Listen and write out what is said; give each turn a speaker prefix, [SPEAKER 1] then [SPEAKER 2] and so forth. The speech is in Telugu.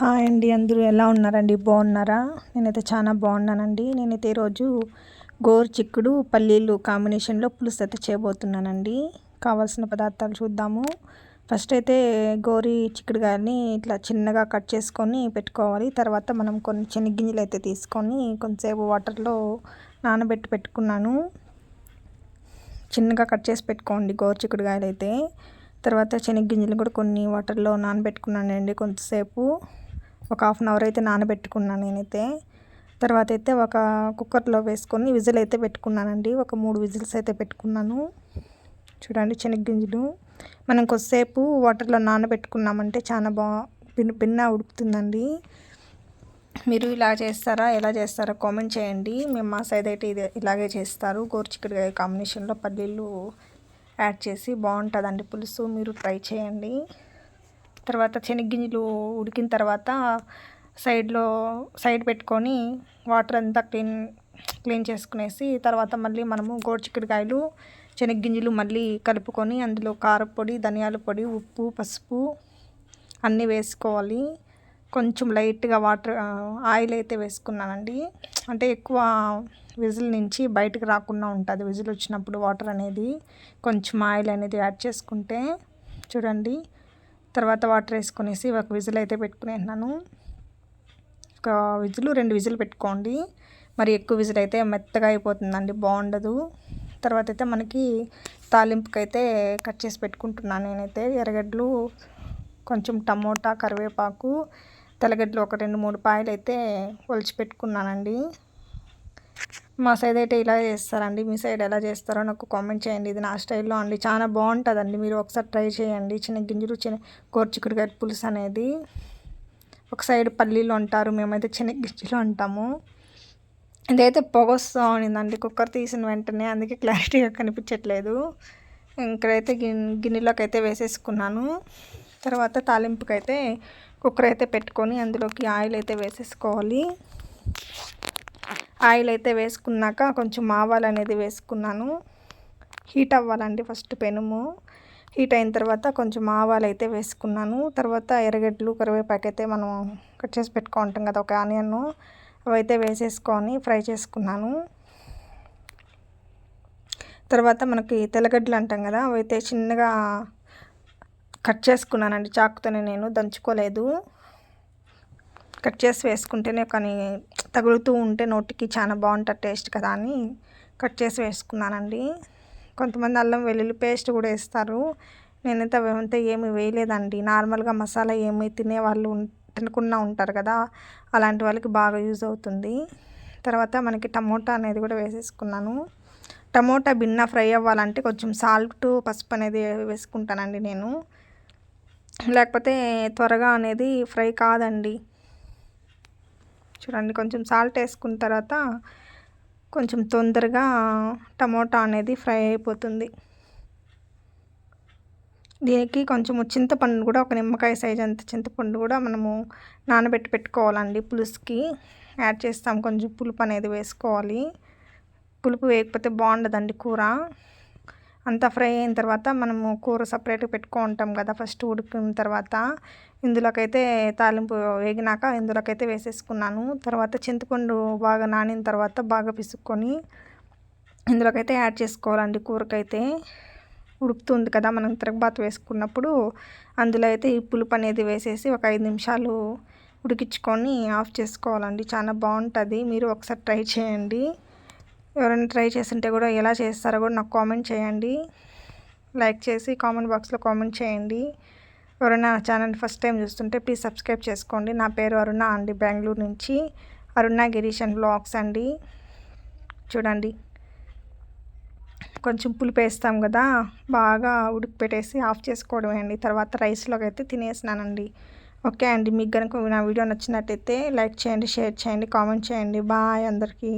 [SPEAKER 1] హాయ్ అండి అందరూ ఎలా ఉన్నారండి? బాగున్నారా? నేనైతే చాలా బాగున్నానండి. నేనైతే ఈరోజు గోరు చిక్కుడు పల్లీలు కాంబినేషన్లో పులుసు అయితే చేయబోతున్నానండి. కావాల్సిన పదార్థాలు చూద్దాము. ఫస్ట్ అయితే గోరి చిక్కుడుగాయని ఇట్లా చిన్నగా కట్ చేసుకొని పెట్టుకోవాలి. తర్వాత మనం కొన్ని చెనిగ్గింజలు అయితే తీసుకొని కొంతసేపు వాటర్లో నానబెట్టి పెట్టుకున్నాను. చిన్నగా కట్ చేసి పెట్టుకోండి గోరు చిక్కుడుగాయలు అయితే తర్వాత శనగ్గింజలు కూడా కొన్ని వాటర్లో నానబెట్టుకున్నానండి కొంతసేపు. ఒక హాఫ్ అన్ అవర్ అయితే నానబెట్టుకున్నాను నేనైతే. తర్వాత అయితే ఒక కుక్కర్లో వేసుకొని విజిల్ అయితే పెట్టుకున్నానండి. ఒక మూడు విజిల్స్ అయితే పెట్టుకున్నాను. చూడండి శనగ్గింజలు. మనం కొద్దిసేపు వాటర్లో నానబెట్టుకున్నామంటే చాలా బా పిన్న పిన్న ఉడుకుతుందండి. మీరు ఇలా చేస్తారా ఎలా చేస్తారా కామెంట్ చేయండి. మేము మా సైడ్ అయితే ఇది ఇలాగే చేస్తారు. గోరుచిక్కడికాయ కాంబినేషన్లో పల్లీలు యాడ్ చేసి బాగుంటుందండి పులుసు. మీరు ట్రై చేయండి. తర్వాత శనగ్గింజలు ఉడికిన తర్వాత సైడ్లో సైడ్ పెట్టుకొని వాటర్ అంతా క్లీన్ క్లీన్ చేసుకునేసి తర్వాత మళ్ళీ మనము గోరుచిక్కుడుకాయలు శనగ్గింజలు మళ్ళీ కలుపుకొని అందులో కారపొడి ధనియాల పొడి ఉప్పు పసుపు అన్నీ వేసుకోవాలి. కొంచెం లైట్గా వాటర్ ఆయిల్ అయితే వేసుకున్నానండి. అంటే ఎక్కువ విజిల్ నుంచి బయటకు రాకుండా ఉంటుంది విజిల్ వచ్చినప్పుడు వాటర్ అనేది. కొంచెం ఆయిల్ అనేది యాడ్ చేసుకుంటే చూడండి. తర్వాత వాటర్ వేసుకునేసి ఒక విజిల్ అయితే పెట్టుకునేన్నాను ఒక విజిల్ రెండు విజిల్ పెట్టుకోండి. మరి ఎక్కువ విజిల్ అయితే మెత్తగా అయిపోతుందండి బాగుండదు. తర్వాత అయితే మనకి తాలింపుకి అయితే కట్ చేసి పెట్టుకుంటున్నాను నేనైతే. ఎర్రగడ్డలు కొంచెం టమోటా కరివేపాకు తెల్లగడ్డలు ఒక రెండు మూడు పాయలు అయితే ఒలిచి పెట్టుకున్నానండి. మా సైడ్ అయితే ఇలా చేస్తారండి. మీ సైడ్ ఎలా చేస్తారో నాకు కామెంట్ చేయండి. ఇది నా స్టైల్లో అండి. చాలా బాగుంటుందండి. మీరు ఒకసారి ట్రై చేయండి. చిన్న గింజలు చిన్న కోర్చికుడికాయ పులుసు అనేది. ఒక సైడ్ పల్లీలు అంటారు. మేమైతే చిన్న గింజలు అంటాము. ఇదైతే పొగ వస్తూ కుక్కర్ తీసిన వెంటనే అందుకే క్లారిటీగా కనిపించట్లేదు. ఇక్కడైతే గిన్నెలోకి అయితే వేసేసుకున్నాను. తర్వాత తాలింపుకైతే కుక్కర్ అయితే పెట్టుకొని అందులోకి ఆయిల్ అయితే వేసేసుకోవాలి. ఆయిల్ అయితే వేసుకున్నాక కొంచెం ఆవాలు అనేది వేసుకున్నాను. హీట్ అవ్వాలండి ఫస్ట్ పెనుము. హీట్ అయిన తర్వాత కొంచెం ఆవాలు అయితే వేసుకున్నాను. తర్వాత ఎర్రగడ్డలు కరివేపాకు అయితే మనం కట్ చేసి పెట్టుకుంటాం కదా ఒక ఆనియన్. అవైతే వేసేసుకొని ఫ్రై చేసుకున్నాను. తర్వాత మనకి తెల్లగడ్డలు అంటాం కదా అవైతే చిన్నగా కట్ చేసుకున్నానండి. చాకుతోనే నేను దంచుకోలేదు. కట్ చేసి వేసుకుంటేనే కానీ తగులుతూ ఉంటే నోటికి చాలా బాగుంటుంది టేస్ట్ కదా అని కట్ చేసి వేసుకున్నానండి. కొంతమంది అల్లం వెల్లుల్లి పేస్ట్ కూడా వేస్తారు. నేనైతే అవంతా ఏమి వేయలేదండి. నార్మల్గా మసాలా ఏమి తినేవాళ్ళు తినకుండా ఉంటారు కదా అలాంటి వాళ్ళకి బాగా యూజ్ అవుతుంది. తర్వాత మనకి టమోటా అనేది కూడా వేసేసుకున్నాను. టమోటా బిన్న ఫ్రై అవ్వాలంటే కొంచెం సాల్ట్ పసుపు అనేది వేసుకుంటానండి నేను. లేకపోతే త్వరగా అనేది ఫ్రై కాదండి. చూడండి కొంచెం సాల్ట్ వేసుకున్న తర్వాత కొంచెం తొందరగా టమోటా అనేది ఫ్రై అయిపోతుంది. దీనికి కొంచెం చింతపండు కూడా ఒక నిమ్మకాయ సైజ్ అంత చింతపండు కూడా మనము నానబెట్టి పెట్టుకోవాలండి పులుసుకి. యాడ్ చేస్తాం కొంచెం పులుపు అనేది వేసుకోవాలి. పులుపు వేయకపోతే బాగుండదండి కూర. అంతా ఫ్రై అయిన తర్వాత మనము కూర సపరేట్గా పెట్టుకుంటాం కదా ఫస్ట్ ఉడికిన తర్వాత. ఇందులోకైతే తాలింపు వేగినాక ఇందులోకైతే వేసేసుకున్నాను. తర్వాత చింతపండు బాగా నానిన తర్వాత బాగా పిసుక్కొని ఇందులోకైతే యాడ్ చేసుకోవాలండి కూరకైతే. ఉడుకుతుంది కదా మనం తిరగబాత వేసుకున్నప్పుడు. అందులో అయితే ఈ పులుపు అనేది వేసేసి ఒక ఐదు నిమిషాలు ఉడికించుకొని ఆఫ్ చేసుకోవాలండి. చాలా బాగుంటుంది. మీరు ఒకసారి ట్రై చేయండి. ఎవరైనా ట్రై చేస్తుంటే కూడా ఎలా చేస్తారో కూడా నాకు కామెంట్ చేయండి. లైక్ చేసి కామెంట్ బాక్స్లో కామెంట్ చేయండి. ఎవరైనా నా ఛానల్ ఫస్ట్ టైం చూస్తుంటే ప్లీజ్ సబ్స్క్రైబ్ చేసుకోండి. నా పేరు అరుణ అండి బెంగళూరు నుంచి. అరుణ గిరీష్ అండ్ బ్లాగ్స్ అండి. చూడండి. కొంచెం పులుపు వేస్తాం కదా బాగా ఉడికి పెట్టేసి ఆఫ్ చేసుకోవడమే అండి. తర్వాత రైస్లోకి అయితే తినేసినానండి. ఓకే అండి మీకు కనుక నా వీడియో నచ్చినట్టయితే లైక్ చేయండి షేర్ చేయండి కామెంట్ చేయండి. బాయ్ అందరికీ.